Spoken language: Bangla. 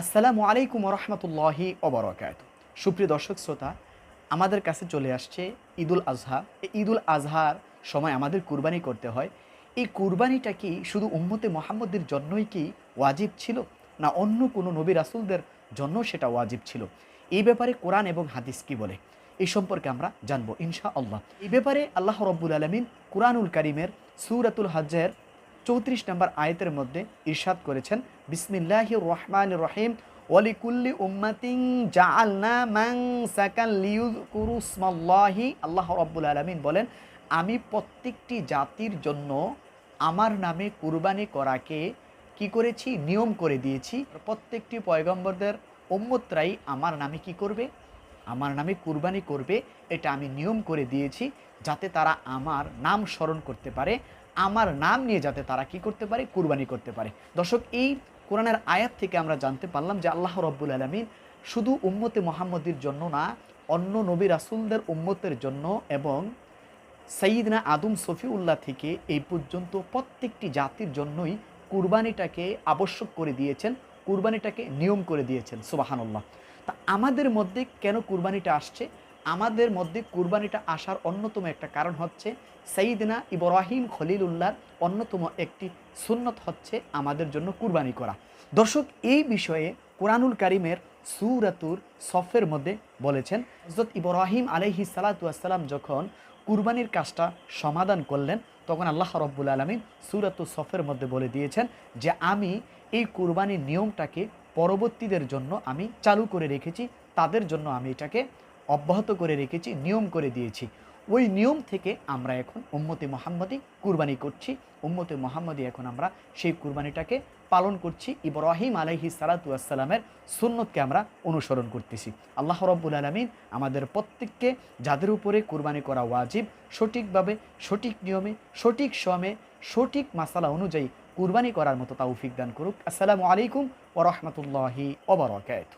আসসালামু আলাইকুম রহমতুল্লাহি ওবরাকাত। সুপ্রিয় দর্শক শ্রোতা, আমাদের কাছে চলে আসছে ঈদুল আজহা। এই ঈদুল আজহার সময় আমাদের কুরবানি করতে হয়। এই কুরবানিটা কি শুধু উম্মতে মোহাম্মদের জন্যই কি ওয়াজিব ছিল? না অন্য কোনো নবী রাসুলদের জন্য সেটা ওয়াজিব ছিল? এই ব্যাপারে কোরআন এবং হাদিস কি বলে? এই সম্পর্কে আমরা জানব ইনশা আল্লাহ এই ব্যাপারে আল্লাহ রব্বুল আলমিন কুরআনুল করিমের সুরাতুল হজ্জের চৌত্রিশ নম্বর আয়তের মধ্যে ইরশাদ করেছেন, বিসমিল্লাহ রহমান রহিম, ওয়ালিকুল্লি উম্মাতিং জাআলনা মান সাকান লিউযকুরু ইসমাল্লাহি। আল্লাহ রাব্বুল আলামিন বলেন, আমি প্রত্যেকটি জাতির জন্য আমার নামে কুরবানি করাকে কি করেছি? নিয়ম করে দিয়েছি। প্রত্যেকটি পয়গম্বরদের উম্মতরাই আমার নামে কি করবে? আমার নামে কুরবানি করবে। এটা আমি নিয়ম করে দিয়েছি যাতে তারা আমার নাম স্মরণ করতে পারে। আমার নাম নিয়ে যাতে তারা কি করতে পারে, কুরবানি করতে পারে। দর্শক, এই কোরআনের আয়াত থেকে আমরা জানতে পারলাম যে আল্লাহ রব্বুল আলমিন শুধু উম্মতে মোহাম্মদের জন্য না, অন্য নবী রাসুলদের উম্মতের জন্য এবং সঈদনা আদম সফিউল্লাহ থেকে এই পর্যন্ত প্রত্যেকটি জাতির জন্যই কুরবানিটাকে আবশ্যক করে দিয়েছেন, কুরবানিটাকে নিয়ম করে দিয়েছেন, সুবাহানুল্লাহ। তা আমাদের মধ্যে কেন কুরবানিটা আসছে? আমাদের মধ্যে কুরবানিটা আসার অন্যতম একটা কারণ হচ্ছে সঈদনা ইব্রাহিম খলিলুল্লাহর অন্যতম একটি সুন্নত হচ্ছে আমাদের জন্য কুরবানি করা। দর্শক, এই বিষয়ে কোরআনুল কারিমের সুরাতুর সফের মধ্যে বলেছেন হজরত ইব্রাহিম আলহি সালাতাম যখন কুরবানির কাজটা সমাধান করলেন, তখন আল্লাহ রব্বুল আলমিন সুরাতু সফের মধ্যে বলে দিয়েছেন যে, আমি এই কুরবানির নিয়মটাকে পরবর্তীদের জন্য আমি চালু করে রেখেছি, তাদের জন্য আমি এটাকে অব্যাহত করে রেখেছি, নিয়ম করে দিয়েছি। ওই নিয়ম থেকে আমরা এখন উম্মতে মোহাম্মদী কুরবানি করছি। উম্মতে মোহাম্মদী এখন আমরা সেই কুরবানিটাকে পালন করছি। ইব্রাহিম আলহি সালাতামের সুন্নতকে আমরা অনুসরণ করতেছি। আল্লাহ রব্বুল আলমিন আমাদের প্রত্যেককে যাদের উপরে কুরবানি করা ওয়াজিব, সঠিকভাবে, সঠিক নিয়মে, সঠিক সময়ে, সঠিক মাসালা অনুযায়ী কুরবানি করার মতো তৌফিক দান করুক। আসসালামু আলাইকুম ওরহমতুল্লাহি ওবরাকাত